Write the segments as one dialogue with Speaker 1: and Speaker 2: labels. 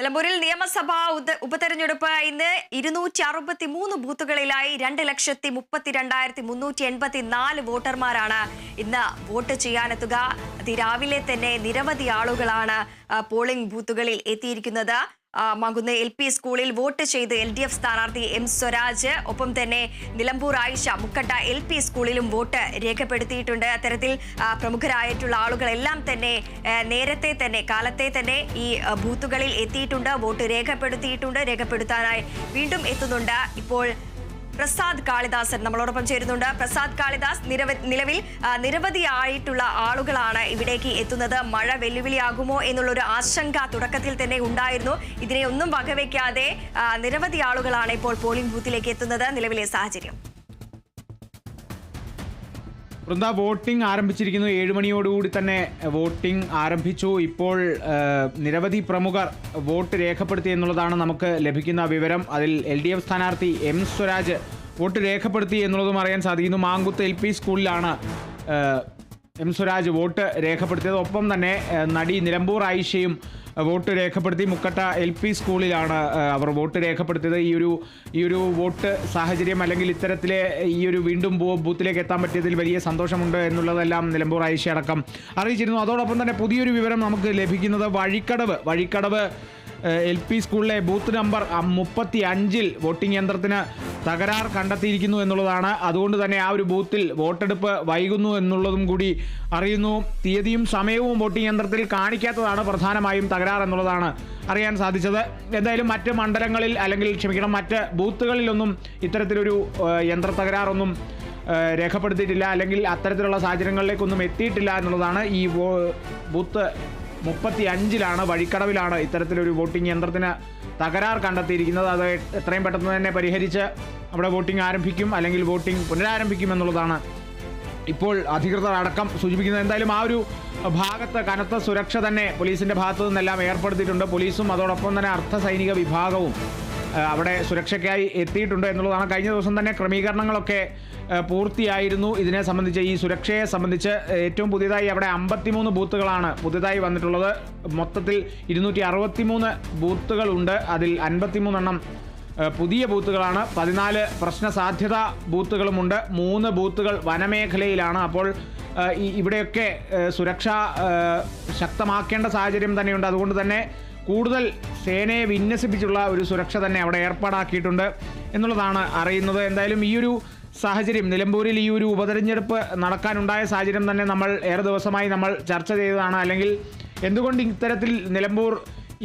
Speaker 1: നിലമ്പൂരിൽ നിയമസഭാ ഉപതെരഞ്ഞെടുപ്പ് ഇന്ന് ഇരുന്നൂറ്റി അറുപത്തി മൂന്ന് ബൂത്തുകളിലായി രണ്ട് ലക്ഷത്തി മുപ്പത്തി രണ്ടായിരത്തി മുന്നൂറ്റി എൺപത്തി നാല് വോട്ടർമാരാണ് ഇന്ന് വോട്ട് ചെയ്യാനെത്തുക. അതിരാവിലെ തന്നെ നിരവധി ആളുകളാണ് പോളിംഗ് ബൂത്തുകളിൽ എത്തിയിരിക്കുന്നത്. മകുന്ന് എൽ പി സ്കൂളിൽ വോട്ട് ചെയ്ത് എൽ ഡി എഫ് സ്ഥാനാർത്ഥി എം സ്വരാജ്. ഒപ്പം തന്നെ നിലമ്പൂർ ആയിഷ മുക്കട്ട എൽ പി സ്കൂളിലും വോട്ട് രേഖപ്പെടുത്തിയിട്ടുണ്ട്. അത്തരത്തിൽ പ്രമുഖരായിട്ടുള്ള ആളുകളെല്ലാം തന്നെ നേരത്തെ തന്നെ കാലത്തെ തന്നെ ഈ ബൂത്തുകളിൽ എത്തിയിട്ടുണ്ട്. വോട്ട് രേഖപ്പെടുത്തിയിട്ടുണ്ട്. രേഖപ്പെടുത്താനായി വീണ്ടും എത്തുന്നുണ്ട്. ഇപ്പോൾ പ്രസാദ് കാളിദാസൻ നമ്മളോടൊപ്പം ചേരുന്നുണ്ട്. പ്രസാദ് കാളിദാസ് നിലവിൽ നിരവധിയായിട്ടുള്ള ആളുകളാണ് ഇവിടേക്ക് എത്തുന്നത്. മഴ വെല്ലുവിളിയാകുമോ എന്നുള്ളൊരു ആശങ്ക തുടക്കത്തിൽ തന്നെ ഉണ്ടായിരുന്നു. ഇതിനെ ഒന്നും വകവയ്ക്കാതെ ആ, നിരവധി ആളുകളാണ് ഇപ്പോൾ പോളിംഗ് ബൂത്തിലേക്ക് എത്തുന്നത് നിലവിലെ സാഹചര്യം.
Speaker 2: വൃന്ദ വോട്ടിംഗ് ആരംഭിച്ചിരിക്കുന്നു. ഏഴ് മണിയോടുകൂടി തന്നെ വോട്ടിംഗ് ആരംഭിച്ചു. ഇപ്പോൾ നിരവധി പ്രമുഖർ വോട്ട് രേഖപ്പെടുത്തി എന്നുള്ളതാണ് നമുക്ക് ലഭിക്കുന്ന വിവരം. അതിൽ എൽ ഡി എഫ് സ്ഥാനാർത്ഥി എം സ്വരാജ് വോട്ട് രേഖപ്പെടുത്തി എന്നുള്ളതും അറിയാൻ സാധിക്കുന്നു. മാങ്കുത്ത് എൽ പി സ്കൂളിലാണ് എം സ്വരാജ് വോട്ട് രേഖപ്പെടുത്തിയത്. ഒപ്പം തന്നെ നടി നിലമ്പൂർ ആയിഷയും വോട്ട് രേഖപ്പെടുത്തി മുക്കട്ട എൽ പി സ്കൂളിലാണ് അവർ വോട്ട് രേഖപ്പെടുത്തിയത്. ഈ ഒരു ഈ ഒരു വോട്ട് സാഹചര്യം അല്ലെങ്കിൽ ഇത്തരത്തിലെ ഈ ഒരു വീണ്ടും ബൂത്തിലേക്ക് എത്താൻ പറ്റിയതിൽ വലിയ സന്തോഷമുണ്ട് എന്നുള്ളതെല്ലാം നിലമ്പൂർ ആയിഷ അടക്കം അറിയിച്ചിരുന്നു. അതോടൊപ്പം തന്നെ പുതിയൊരു വിവരം നമുക്ക് ലഭിക്കുന്നത് വഴിക്കടവ് വഴിക്കടവ് എൽ പി സ്കൂളിലെ ബൂത്ത് നമ്പർ മുപ്പത്തി അഞ്ചിൽ വോട്ടിംഗ് യന്ത്രത്തിന് തകരാർ കണ്ടെത്തിയിരിക്കുന്നു എന്നുള്ളതാണ്. അതുകൊണ്ട് തന്നെ ആ ഒരു ബൂത്തിൽ വോട്ടെടുപ്പ് വൈകുന്നു എന്നുള്ളതും കൂടി അറിയുന്നു. തീയതിയും സമയവും വോട്ടിംഗ് യന്ത്രത്തിൽ കാണിക്കാത്തതാണ് പ്രധാനമായും തകരാർ എന്നുള്ളതാണ് അറിയാൻ സാധിച്ചത്. എന്തായാലും മറ്റ് മണ്ഡലങ്ങളിൽ അല്ലെങ്കിൽ ക്ഷമിക്കണം മറ്റ് ബൂത്തുകളിലൊന്നും ഇത്തരത്തിലൊരു യന്ത്ര തകരാറൊന്നും രേഖപ്പെടുത്തിയിട്ടില്ല. അല്ലെങ്കിൽ അത്തരത്തിലുള്ള സാഹചര്യങ്ങളിലേക്കൊന്നും എത്തിയിട്ടില്ല എന്നുള്ളതാണ് ഈ ബൂത്ത് മുപ്പത്തി അഞ്ചിലാണ് വഴിക്കടവിലാണ് ഇത്തരത്തിലൊരു വോട്ടിംഗ് യന്ത്രത്തിന് തകരാർ കണ്ടെത്തിയിരിക്കുന്നത്. അത് എത്രയും പെട്ടെന്ന് തന്നെ പരിഹരിച്ച് അവിടെ വോട്ടിംഗ് ആരംഭിക്കും അല്ലെങ്കിൽ വോട്ടിംഗ് പുനരാരംഭിക്കും എന്നുള്ളതാണ് ഇപ്പോൾ അധികൃതർ അടക്കം സൂചിപ്പിക്കുന്നത്. എന്തായാലും ആ ഒരു ഭാഗത്ത് കനത്ത സുരക്ഷ തന്നെ പോലീസിന്റെ ഭാഗത്തു നിന്നെല്ലാം ഏർപ്പെടുത്തിയിട്ടുണ്ട്. പോലീസും അതോടൊപ്പം തന്നെ അർദ്ധ സൈനിക വിഭാഗവും അവിടെ സുരക്ഷയ്ക്കായി എത്തിയിട്ടുണ്ട് എന്നുള്ളതാണ്. കഴിഞ്ഞ ദിവസം തന്നെ ക്രമീകരണങ്ങളൊക്കെ പൂർത്തിയായിരുന്നു. ഇതിനെ സംബന്ധിച്ച് ഈ സുരക്ഷയെ സംബന്ധിച്ച് ഏറ്റവും പുതിയതായി അവിടെ അമ്പത്തിമൂന്ന് ബൂത്തുകളാണ് പുതിയതായി വന്നിട്ടുള്ളത്. മൊത്തത്തിൽ ഇരുന്നൂറ്റി അറുപത്തിമൂന്ന് ബൂത്തുകളുണ്ട്. അതിൽ അൻപത്തിമൂന്നെണ്ണം പുതിയ ബൂത്തുകളാണ്. പതിനാല് പ്രശ്ന സാധ്യത ബൂത്തുകളുമുണ്ട്. മൂന്ന് ബൂത്തുകൾ വനമേഖലയിലാണ്. അപ്പോൾ ഇവിടെയൊക്കെ സുരക്ഷ ശക്തമാക്കേണ്ട സാഹചര്യം തന്നെയുണ്ട്. അതുകൊണ്ട് തന്നെ കൂടുതൽ സേനയെ വിന്യസിപ്പിച്ചുള്ള ഒരു സുരക്ഷ തന്നെ അവിടെ ഏർപ്പാടാക്കിയിട്ടുണ്ട് എന്നുള്ളതാണ് അറിയുന്നത്. എന്തായാലും ഈ ഒരു സാഹചര്യം നിലമ്പൂരിൽ ഈ ഒരു ഉപതെരഞ്ഞെടുപ്പ് നടക്കാനുണ്ടായ സാഹചര്യം തന്നെ നമ്മൾ ഏറെ ദിവസമായി നമ്മൾ ചർച്ച ചെയ്തതാണ്. അല്ലെങ്കിൽ എന്തുകൊണ്ട് ഇത്തരത്തിൽ നിലമ്പൂർ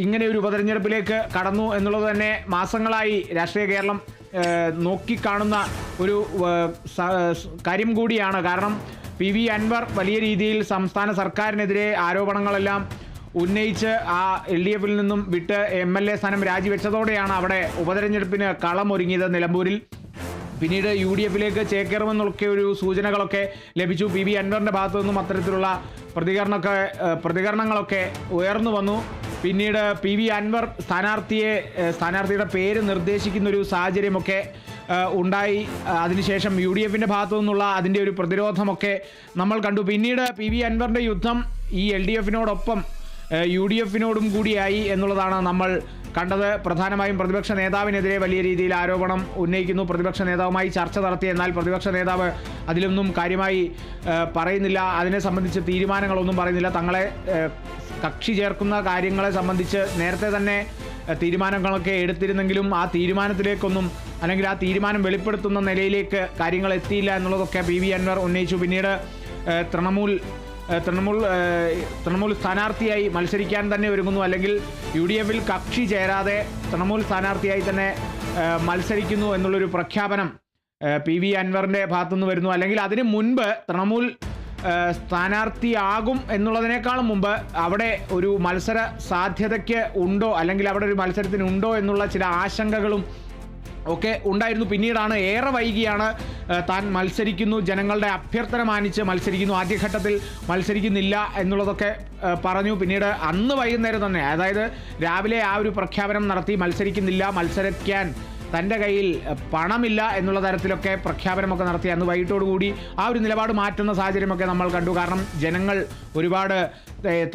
Speaker 2: ഇങ്ങനെ ഒരു ഉപതെരഞ്ഞെടുപ്പിലേക്ക് കടന്നു എന്നുള്ളത് തന്നെ മാസങ്ങളായി രാഷ്ട്രീയ കേരളം നോക്കിക്കാണുന്ന ഒരു കാര്യം കൂടിയാണ്. കാരണം പി വി അൻവർ വലിയ രീതിയിൽ സംസ്ഥാന സർക്കാരിനെതിരെ ആരോപണങ്ങളെല്ലാം ഉന്നയിച്ച് ആ എൽ ഡി എഫിൽ നിന്നും വിട്ട് എം എൽ എ സ്ഥാനം രാജിവെച്ചതോടെയാണ് അവിടെ ഉപതെരഞ്ഞെടുപ്പിന് കളമൊരുങ്ങിയത് നിലമ്പൂരിൽ. പിന്നീട് യു ഡി എഫിലേക്ക് ചേക്കേറുമെന്നൊക്കെ ഒരു സൂചനകളൊക്കെ ലഭിച്ചു. പി വി അൻവറിന്റെ ഭാഗത്തു നിന്നും അത്തരത്തിലുള്ള പ്രതികരണമൊക്കെ പ്രതികരണങ്ങളൊക്കെ ഉയർന്നു വന്നു. പിന്നീട് പി വി അൻവർ സ്ഥാനാർത്ഥിയെ സ്ഥാനാർത്ഥിയുടെ പേര് നിർദ്ദേശിക്കുന്ന ഒരു സാഹചര്യമൊക്കെ ഉണ്ടായി. അതിനുശേഷം യു ഡി എഫിന്റെ ഭാഗത്തു നിന്നുള്ള അതിന്റെ ഒരു പ്രതിരോധമൊക്കെ നമ്മൾ കണ്ടു. പിന്നീട് പി വി അൻവറിന്റെ യുദ്ധം ഈ എൽ ഡി എഫിനോടൊപ്പം യു ഡി എഫിനോടും കൂടിയായി എന്നുള്ളതാണ് നമ്മൾ കണ്ടത്. പ്രധാനമായും പ്രതിപക്ഷ നേതാവിനെതിരെ വലിയ രീതിയിൽ ആരോപണം ഉന്നയിക്കുന്നു. പ്രതിപക്ഷ നേതാവുമായി ചർച്ച നടത്തി എന്നാൽ പ്രതിപക്ഷ നേതാവ് അതിലൊന്നും കാര്യമായി പറയുന്നില്ല. അതിനെ സംബന്ധിച്ച് തീരുമാനങ്ങളൊന്നും പറയുന്നില്ല. തങ്ങളെ കക്ഷി ചേർക്കുന്ന കാര്യങ്ങളെ സംബന്ധിച്ച് നേരത്തെ തന്നെ തീരുമാനങ്ങളൊക്കെ എടുത്തിരുന്നെങ്കിലും ആ തീരുമാനത്തിലേക്കൊന്നും അല്ലെങ്കിൽ ആ തീരുമാനം വെളിപ്പെടുത്തുന്ന നിലയിലേക്ക് കാര്യങ്ങൾ എത്തിയില്ല എന്നുള്ളതൊക്കെ പി വി അൻവർ ഉന്നയിച്ചു. പിന്നീട് തൃണമൂൽ തൃണമൂൽ തൃണമൂൽ സ്ഥാനാർത്ഥിയായി മത്സരിക്കാൻ തന്നെ ഒരുങ്ങുന്നു. അല്ലെങ്കിൽ യു ഡി എഫിൽ കക്ഷി ചേരാതെ തൃണമൂൽ സ്ഥാനാർത്ഥിയായി തന്നെ മത്സരിക്കുന്നു എന്നുള്ളൊരു പ്രഖ്യാപനം പി വി അൻവറിന്റെ ഭാഗത്തുനിന്ന് വരുന്നു. അല്ലെങ്കിൽ അതിന് മുൻപ് തൃണമൂൽ സ്ഥാനാർത്ഥിയാകും എന്നുള്ളതിനേക്കാളും മുമ്പ് അവിടെ ഒരു മത്സര സാധ്യതയ്ക്ക് ഉണ്ടോ? അല്ലെങ്കിൽ അവിടെ ഒരു മത്സരത്തിന് ഉണ്ടോ എന്നുള്ള ചില ആശങ്കകളും ഒക്കെ ഉണ്ടായിരുന്നു. പിന്നീടാണ് ഏറെ വൈകിയാണ് താൻ മത്സരിക്കുന്നു. ജനങ്ങളുടെ അഭ്യർത്ഥന മാനിച്ച് മത്സരിക്കുന്നു. ആദ്യഘട്ടത്തിൽ മത്സരിക്കുന്നില്ല എന്നുള്ളതൊക്കെ പറഞ്ഞു. പിന്നീട് അന്ന് വൈകുന്നേരം തന്നെ അതായത് രാവിലെ ആ ഒരു പ്രഖ്യാപനം നടത്തി മത്സരിക്കുന്നില്ല മത്സരിക്കാൻ തന്റെ കയ്യിൽ പണമില്ല എന്നുള്ള തരത്തിലൊക്കെ പ്രഖ്യാപനമൊക്കെ നടത്തി അന്ന് വൈകിട്ടോടുകൂടി ആ ഒരു നിലപാട് മാറ്റുന്ന സാഹചര്യമൊക്കെ നമ്മൾ കണ്ടു. കാരണം ജനങ്ങൾ ഒരുപാട്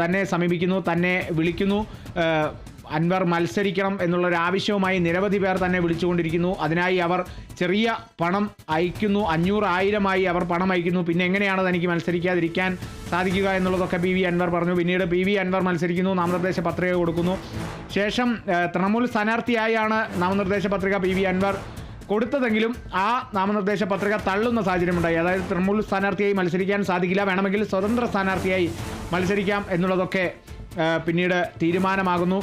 Speaker 2: തന്നെ സമീപിക്കുന്നു തന്നെ വിളിക്കുന്നു. അൻവർ മത്സരിക്കണം എന്നുള്ള ഒരു ആവശ്യവുമായി നിരവധി പേർ തന്നെ വിളിച്ചുകൊണ്ടിരിക്കുന്നു. അതിനായി അവർ ചെറിയ പണം അയക്കുന്നു. അഞ്ഞൂറ് ആയിരമായി അവർ പണം അയക്കുന്നു. പിന്നെ എങ്ങനെയാണ് തനിക്ക് മത്സരിക്കാതിരിക്കാൻ സാധിക്കുക എന്നുള്ളതൊക്കെ പി വി അൻവർ പറഞ്ഞു. പിന്നീട് പി വി അൻവർ മത്സരിക്കുന്നു. നാമനിർദ്ദേശ പത്രിക കൊടുക്കുന്നു. ശേഷം തൃണമൂൽ സ്ഥാനാർത്ഥിയായാണ് നാമനിർദ്ദേശ പത്രിക പി വി അൻവർ കൊടുത്തതെങ്കിലും ആ നാമനിർദ്ദേശ പത്രിക തള്ളുന്ന സാഹചര്യമുണ്ടായി. അതായത് തൃണമൂൽ സ്ഥാനാർത്ഥിയായി മത്സരിക്കാൻ സാധിക്കില്ല. വേണമെങ്കിൽ സ്വതന്ത്ര സ്ഥാനാർത്ഥിയായി മത്സരിക്കാം എന്നുള്ളതൊക്കെ പിന്നീട് തീരുമാനമാകുന്നു.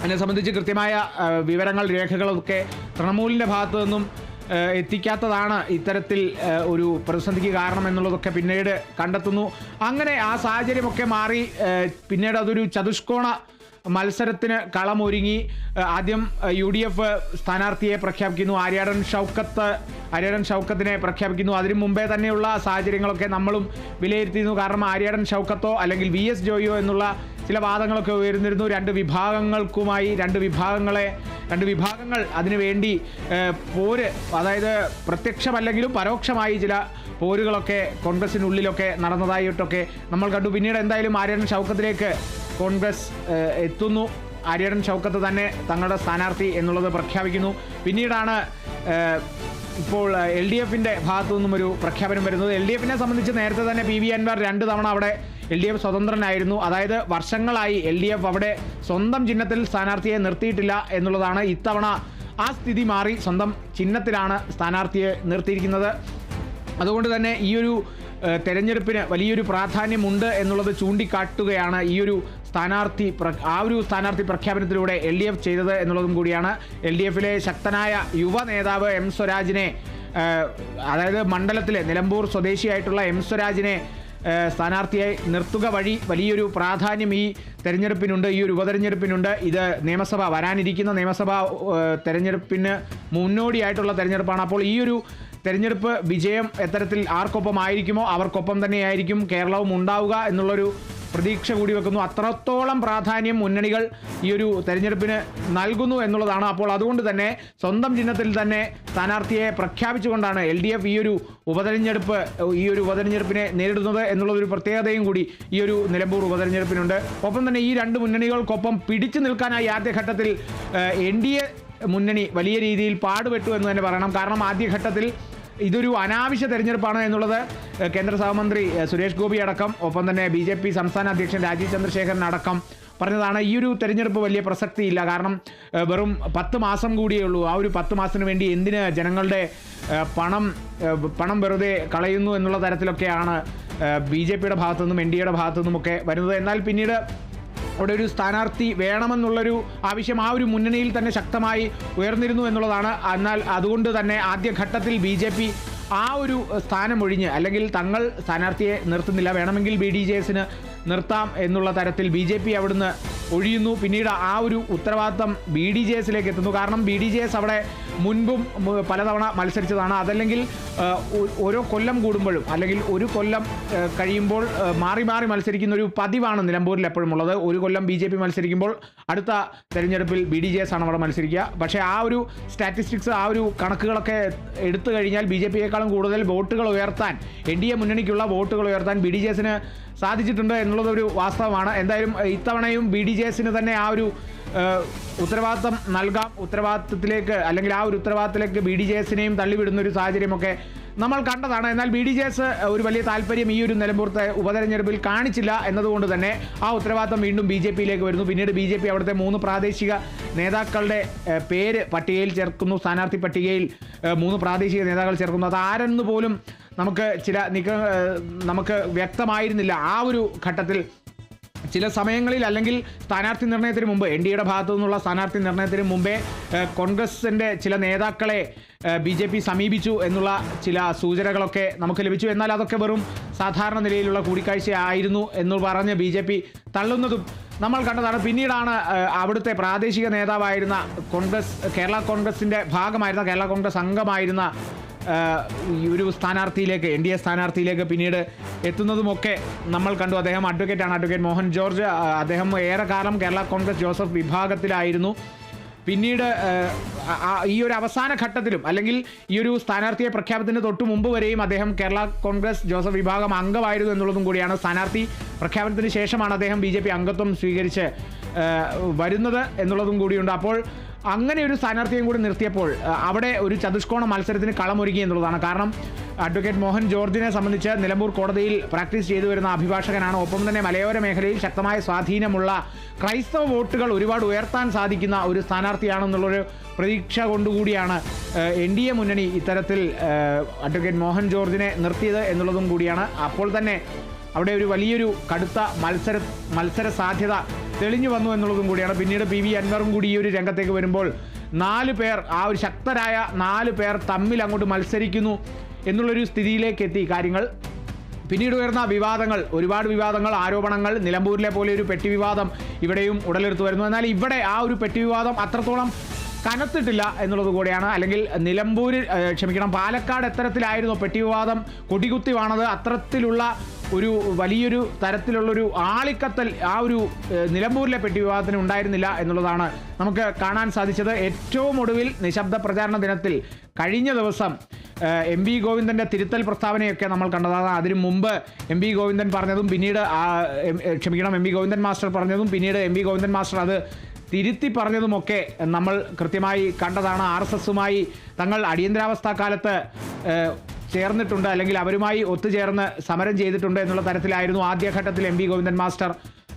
Speaker 2: അതിനെ സംബന്ധിച്ച് കൃത്യമായ വിവരങ്ങൾ രേഖകളൊക്കെ തൃണമൂലിന്റെ ഭാഗത്തു നിന്നും എത്തിക്കാത്തതാണ് ഇത്തരത്തിൽ ഒരു പ്രതിസന്ധിക്ക് കാരണം എന്നുള്ളതൊക്കെ പിന്നീട് കണ്ടെത്തുന്നു. അങ്ങനെ ആ സാഹചര്യമൊക്കെ മാറി പിന്നീട് അതൊരു ചതുഷ്കോണ മത്സരത്തിന് കളമൊരുങ്ങി. ആദ്യം യു ഡി എഫ് സ്ഥാനാർത്ഥിയെ പ്രഖ്യാപിക്കുന്നു ആര്യാടൻ ഷൗക്കത്ത് ആര്യാടൻ ഷൗക്കത്തിനെ പ്രഖ്യാപിക്കുന്നു. അതിനു മുമ്പേ തന്നെയുള്ള സാഹചര്യങ്ങളൊക്കെ നമ്മളും വിലയിരുത്തിയിരുന്നു. കാരണം ആര്യാടൻ ഷൗക്കത്തോ അല്ലെങ്കിൽ വി എസ് ജോയിയോ എന്നുള്ള ചില വാദങ്ങളൊക്കെ ഉയർന്നിരുന്നു. രണ്ട് വിഭാഗങ്ങൾക്കുമായി രണ്ട് വിഭാഗങ്ങളെ രണ്ട് വിഭാഗങ്ങൾ അതിനുവേണ്ടി പോര് അതായത് പ്രത്യക്ഷമല്ലെങ്കിലും പരോക്ഷമായി ചില പോരുകളൊക്കെ കോൺഗ്രസിനുള്ളിലൊക്കെ നടന്നതായിട്ടൊക്കെ നമ്മൾ കണ്ടു. പിന്നീട് എന്തായാലും ആര്യൻ ഷൗക്കത്തിലേക്ക് കോൺഗ്രസ് എത്തുന്നു. ആര്യൻ ഷൗക്കത്ത് തന്നെ തങ്ങളുടെ സ്ഥാനാർത്ഥി എന്നുള്ളത് പ്രഖ്യാപിക്കുന്നു. പിന്നീടാണ് ഇപ്പോൾ എൽ ഡി എഫിന്റെ ഭാഗത്തു നിന്നും ഒരു പ്രഖ്യാപനം വരുന്നത്. എൽ ഡി എഫിനെ സംബന്ധിച്ച് നേരത്തെ തന്നെ പി വി അൻവർ രണ്ട് തവണ അവിടെ എൽ ഡി എഫ് സ്വതന്ത്രനായിരുന്നു. അതായത് വർഷങ്ങളായി എൽ ഡി എഫ് അവിടെ സ്വന്തം ചിഹ്നത്തിൽ സ്ഥാനാർത്ഥിയെ നിർത്തിയിട്ടില്ല എന്നുള്ളതാണ് ഇത്തവണ ആ സ്ഥിതി മാറി സ്വന്തം ചിഹ്നത്തിലാണ് സ്ഥാനാർത്ഥിയെ നിർത്തിയിരിക്കുന്നത്. അതുകൊണ്ട് തന്നെ ഈ ഒരു തെരഞ്ഞെടുപ്പിന് വലിയൊരു പ്രാധാന്യമുണ്ട് എന്നുള്ളത് ചൂണ്ടിക്കാട്ടുകയാണ് ഈ ഒരു സ്ഥാനാർത്ഥി ആ ഒരു സ്ഥാനാർത്ഥി പ്രഖ്യാപനത്തിലൂടെ എൽ ഡി എഫ് ചെയ്തത് എന്നുള്ളതും കൂടിയാണ്. എൽ ഡി എഫിലെ ശക്തനായ യുവ നേതാവ് എം സ്വരാജിനെ അതായത് മണ്ഡലത്തിലെ നിലമ്പൂർ സ്വദേശിയായിട്ടുള്ള എം സ്വരാജിനെ സ്ഥാനാർത്ഥിയായി നിർത്തുക വഴി വലിയൊരു പ്രാധാന്യം ഈ തെരഞ്ഞെടുപ്പിനുണ്ട് ഈ ഒരു ഉപതെരഞ്ഞെടുപ്പിനുണ്ട്. ഇത് നിയമസഭ വരാനിരിക്കുന്ന നിയമസഭാ തെരഞ്ഞെടുപ്പിന് മുന്നോടിയായിട്ടുള്ള തെരഞ്ഞെടുപ്പാണ്. അപ്പോൾ ഈ ഒരു തെരഞ്ഞെടുപ്പ് വിജയം എത്തരത്തിൽ ആർക്കൊപ്പം ആയിരിക്കുമോ അവർക്കൊപ്പം തന്നെയായിരിക്കും കേരളവും ഉണ്ടാവുക എന്നുള്ളൊരു പ്രതീക്ഷ കൂടി വെക്കുന്നു. അത്രത്തോളം പ്രാധാന്യം മുന്നണികൾ ഈ ഒരു തെരഞ്ഞെടുപ്പിന് നൽകുന്നു എന്നുള്ളതാണ് അപ്പോൾ അതുകൊണ്ട് തന്നെ സ്വന്തം ചിഹ്നത്തിൽ തന്നെ സ്ഥാനാർത്ഥിയെ പ്രഖ്യാപിച്ചുകൊണ്ടാണ് എൽ ഡി എഫ് ഈയൊരു ഉപതെരഞ്ഞെടുപ്പ് ഈ ഒരു ഉപതെരഞ്ഞെടുപ്പിനെ നേരിടുന്നത് എന്നുള്ളൊരു പ്രത്യേകതയും കൂടി ഈ ഒരു നിലമ്പൂർ ഉപതെരഞ്ഞെടുപ്പിനുണ്ട്. ഒപ്പം തന്നെ ഈ രണ്ട് മുന്നണികൾക്കൊപ്പം പിടിച്ചു നിൽക്കാനായി ആദ്യഘട്ടത്തിൽ എൻ ഡി എ മുന്നണി വലിയ രീതിയിൽ പാടുപെട്ടു എന്ന് തന്നെ പറയണം. കാരണം ആദ്യഘട്ടത്തിൽ ഇതൊരു അനാവശ്യ തെരഞ്ഞെടുപ്പാണ് എന്നുള്ളത് കേന്ദ്ര സഹമന്ത്രി സുരേഷ് ഗോപി അടക്കം ഒപ്പം തന്നെ ബി ജെ പി സംസ്ഥാന അധ്യക്ഷൻ രാജീവ് ചന്ദ്രശേഖരൻ അടക്കം പറഞ്ഞതാണ് ഈ ഒരു തെരഞ്ഞെടുപ്പ് വലിയ പ്രസക്തിയില്ല. കാരണം വെറും പത്ത് മാസം കൂടിയേ ഉള്ളൂ. ആ ഒരു പത്ത് മാസത്തിന് വേണ്ടി എന്തിന് ജനങ്ങളുടെ പണം പണം വെറുതെ കളയുന്നു എന്നുള്ള തരത്തിലൊക്കെയാണ് ബി ജെ പിയുടെ ഭാഗത്തു നിന്നും എൻ ഡി എയുടെ ഭാഗത്തു നിന്നുമൊക്കെ വരുന്നത്. എന്നാൽ പിന്നീട് അവിടെ ഒരു സ്ഥാനാർത്ഥി വേണമെന്നുള്ളൊരു ആവശ്യം ആ ഒരു മുന്നണിയിൽ തന്നെ ശക്തമായി ഉയർന്നിരുന്നു എന്നുള്ളതാണ്. എന്നാൽ അതുകൊണ്ട് തന്നെ ആദ്യഘട്ടത്തിൽ ബി ജെ പി ആ ഒരു സ്ഥാനമൊഴിഞ്ഞ് അല്ലെങ്കിൽ തങ്ങൾ സ്ഥാനാർത്ഥിയെ നിർത്തുന്നില്ല. വേണമെങ്കിൽ ബി ഡി ജെ എസിന് നിർത്താം എന്നുള്ള തരത്തിൽ ബി ജെ പി അവിടുന്ന് ഒഴിയുന്നു. പിന്നീട് ആ ഒരു ഉത്തരവാദിത്തം ബി ഡി ജെ എസിലേക്ക് എത്തുന്നു. കാരണം ബി ഡി ജെ എസ് അവിടെ മുൻപും പലതവണ മത്സരിച്ചതാണ്. അതല്ലെങ്കിൽ ഓരോ കൊല്ലം കൂടുമ്പോഴും അല്ലെങ്കിൽ ഒരു കൊല്ലം കഴിയുമ്പോൾ മാറി മാറി മത്സരിക്കുന്ന ഒരു പതിവാണ് നിലമ്പൂരിൽ എപ്പോഴും ഉള്ളത്. ഒരു കൊല്ലം ബി ജെ പി മത്സരിക്കുമ്പോൾ അടുത്ത തെരഞ്ഞെടുപ്പിൽ ബി ഡി ജെ എസ് ആണ് അവിടെ മത്സരിക്കുക. പക്ഷേ ആ ഒരു സ്റ്റാറ്റിസ്റ്റിക്സ് ആ ഒരു കണക്കുകളൊക്കെ എടുത്തു കഴിഞ്ഞാൽ ബി ജെ പിയേക്കാളും കൂടുതൽ വോട്ടുകൾ ഉയർത്താൻ എൻ ഡി എ മുന്നണിക്കുള്ള വോട്ടുകൾ ഉയർത്താൻ ബി ഡി ജെ എസിന് സാധിച്ചിട്ടുണ്ട് എന്നുള്ളത് ഒരു വാസ്തവമാണ്. എന്തായാലും ഇത്തവണയും ബി ഡി ജെ എസിന് തന്നെ ആ ഒരു ഉത്തരവാദിത്തം നൽകാം. ഉത്തരവാദിത്തത്തിലേക്ക് അല്ലെങ്കിൽ ആ ഒരു ഉത്തരവാദിത്തത്തിലേക്ക് ബി ഡി ജെ എസിനെയും തള്ളിവിടുന്ന ഒരു സാഹചര്യമൊക്കെ നമ്മൾ കണ്ടതാണ്. എന്നാൽ ബി ഡി ജെ എസ് ഒരു വലിയ താല്പര്യം ഈ ഒരു നിലമ്പൂർത്തെ ഉപതെരഞ്ഞെടുപ്പിൽ കാണിച്ചില്ല എന്നതുകൊണ്ട് തന്നെ ആ ഉത്തരവാദിത്തം വീണ്ടും ബി ജെ പിയിലേക്ക് വരുന്നു. പിന്നീട് ബി ജെ പി അവിടുത്തെ മൂന്ന് പ്രാദേശിക നേതാക്കളുടെ പേര് പട്ടികയിൽ ചേർക്കുന്നു. സ്ഥാനാർത്ഥി പട്ടികയിൽ മൂന്ന് പ്രാദേശിക നേതാക്കൾ ചേർക്കുന്നു. അത് ആരെന്ന് പോലും നമുക്ക് ചില നിക നമുക്ക് വ്യക്തമായിരുന്നില്ല ആ ഒരു ഘട്ടത്തിൽ. ചില സമയങ്ങളിൽ അല്ലെങ്കിൽ സ്ഥാനാർത്ഥി നിർണയത്തിന് മുമ്പ് എൻ ഡി എയുടെ ഭാഗത്തു നിന്നുള്ള സ്ഥാനാർത്ഥി നിർണയത്തിന് മുമ്പേ കോൺഗ്രസിന്റെ ചില നേതാക്കളെ ബി ജെ പി സമീപിച്ചു എന്നുള്ള ചില സൂചനകളൊക്കെ നമുക്ക് ലഭിച്ചു. എന്നാൽ അതൊക്കെ വെറും സാധാരണ നിലയിലുള്ള കൂടിക്കാഴ്ചയായിരുന്നു എന്ന് പറഞ്ഞ് ബി ജെ പി തള്ളുന്നതും നമ്മൾ കണ്ടതാണ്. പിന്നീടാണ് അവിടുത്തെ പ്രാദേശിക നേതാവായിരുന്ന കോൺഗ്രസ് കേരള കോൺഗ്രസിന്റെ ഭാഗമായിരുന്ന കേരള കോൺഗ്രസ് അംഗമായിരുന്ന ഒരു സ്ഥാനാർത്ഥിയിലേക്ക് എൻ ഡി എ സ്ഥാനാർത്ഥിയിലേക്ക് പിന്നീട് എത്തുന്നതുമൊക്കെ നമ്മൾ കണ്ടു. അദ്ദേഹം അഡ്വക്കേറ്റാണ് അഡ്വക്കേറ്റ് മോഹൻ ജോർജ് അദ്ദേഹം ഏറെ കാലം കേരള കോൺഗ്രസ് ജോസഫ് വിഭാഗത്തിലായിരുന്നു. പിന്നീട് ഈ ഒരു അവസാന ഘട്ടത്തിലും അല്ലെങ്കിൽ ഈ ഒരു സ്ഥാനാർത്ഥിയെ പ്രഖ്യാപനത്തിന് തൊട്ട് മുമ്പ് വരെയും അദ്ദേഹം കേരള കോൺഗ്രസ് ജോസഫ് വിഭാഗം അംഗമായിരുന്നു എന്നുള്ളതും കൂടിയാണ് സ്ഥാനാർത്ഥി പ്രഖ്യാപനത്തിന് ശേഷമാണ് അദ്ദേഹം ബി അംഗത്വം സ്വീകരിച്ച് വരുന്നത് എന്നുള്ളതും കൂടിയുണ്ട്. അപ്പോൾ അങ്ങനെ ഒരു സ്ഥാനാർത്ഥിയും കൂടി നിർത്തിയപ്പോൾ അവിടെ ഒരു ചതുഷ്കോണ മത്സരത്തിന് കളമൊരുങ്ങി എന്നുള്ളതാണ്. കാരണം അഡ്വക്കേറ്റ് മോഹൻ ജോർജിനെ സംബന്ധിച്ച് നിലമ്പൂർ കോടതിയിൽ പ്രാക്ടീസ് ചെയ്തു വരുന്ന അഭിഭാഷകനാണ്. ഒപ്പം തന്നെ മലയോര മേഖലയിൽ ശക്തമായ സ്വാധീനമുള്ള ക്രൈസ്തവ വോട്ടുകൾ ഒരുപാട് ഉയർത്താൻ സാധിക്കുന്ന ഒരു സ്ഥാനാർത്ഥിയാണെന്നുള്ളൊരു പ്രതീക്ഷ കൊണ്ടുകൂടിയാണ് എൻ ഡി എ മുന്നണി ഇത്തരത്തിൽ അഡ്വക്കേറ്റ് മോഹൻ ജോർജിനെ നിർത്തിയത് എന്നുള്ളതും കൂടിയാണ്. അപ്പോൾ തന്നെ അവിടെ ഒരു വലിയൊരു കടുത്ത മത്സര മത്സര സാധ്യത തെളിഞ്ഞു വന്നു എന്നുള്ളതും കൂടിയാണ്. പിന്നീട് പി വി അൻവറും കൂടി ഈ ഒരു രംഗത്തേക്ക് വരുമ്പോൾ നാല് പേർ ആ ഒരു ശക്തരായ നാല് പേർ തമ്മിൽ അങ്ങോട്ട് മത്സരിക്കുന്നു എന്നുള്ളൊരു സ്ഥിതിയിലേക്ക് എത്തി കാര്യങ്ങൾ. പിന്നീട് ഉയർന്ന വിവാദങ്ങൾ ഒരുപാട് വിവാദങ്ങൾ ആരോപണങ്ങൾ നിലമ്പൂരിലെ പോലെ ഒരു പെട്ടി വിവാദം ഇവിടെയും ഉടലെടുത്തു വരുന്നു. എന്നാൽ ഇവിടെ ആ ഒരു പെട്ടി വിവാദം അത്രത്തോളം കനത്തിട്ടില്ല എന്നുള്ളത് കൂടിയാണ്. അല്ലെങ്കിൽ നിലമ്പൂരിൽ ക്ഷമിക്കണം പാലക്കാട് എത്തരത്തിലായിരുന്നു പെട്ടി വിവാദം. കൊടികുത്തി വാണത് അത്തരത്തിലുള്ള ഒരു വലിയൊരു തരത്തിലുള്ളൊരു ആളിക്കത്തൽ ആ ഒരു നിലമ്പൂരിലെ പെട്ടി വിവാദത്തിന് ഉണ്ടായിരുന്നില്ല എന്നുള്ളതാണ് നമുക്ക് കാണാൻ സാധിച്ചത്. ഏറ്റവും ഒടുവിൽ നിശബ്ദ പ്രചാരണ ദിനത്തിൽ കഴിഞ്ഞ ദിവസം എം വി ഗോവിന്ദന്റെ തിരുത്തൽ പ്രസ്താവനയൊക്കെ നമ്മൾ കണ്ടതാണ്. അതിനു മുമ്പ് എം വി ഗോവിന്ദൻ പറഞ്ഞതും പിന്നീട് ക്ഷമിക്കണം എം വി ഗോവിന്ദൻ മാസ്റ്റർ പറഞ്ഞതും പിന്നീട് എം വി ഗോവിന്ദൻ മാസ്റ്റർ അത് തിരുത്തി പറഞ്ഞതുമൊക്കെ നമ്മൾ കൃത്യമായി കണ്ടതാണ്. ആർ എസ് എസുമായി തങ്ങൾ അടിയന്തരാവസ്ഥ കാലത്ത് ചേർന്നിട്ടുണ്ട് അല്ലെങ്കിൽ അവരുമായി ഒത്തുചേർന്ന് സമരം ചെയ്തിട്ടുണ്ട് എന്നുള്ള തരത്തിലായിരുന്നു ആദ്യഘട്ടത്തിൽ എം ഗോവിന്ദൻ മാസ്റ്റർ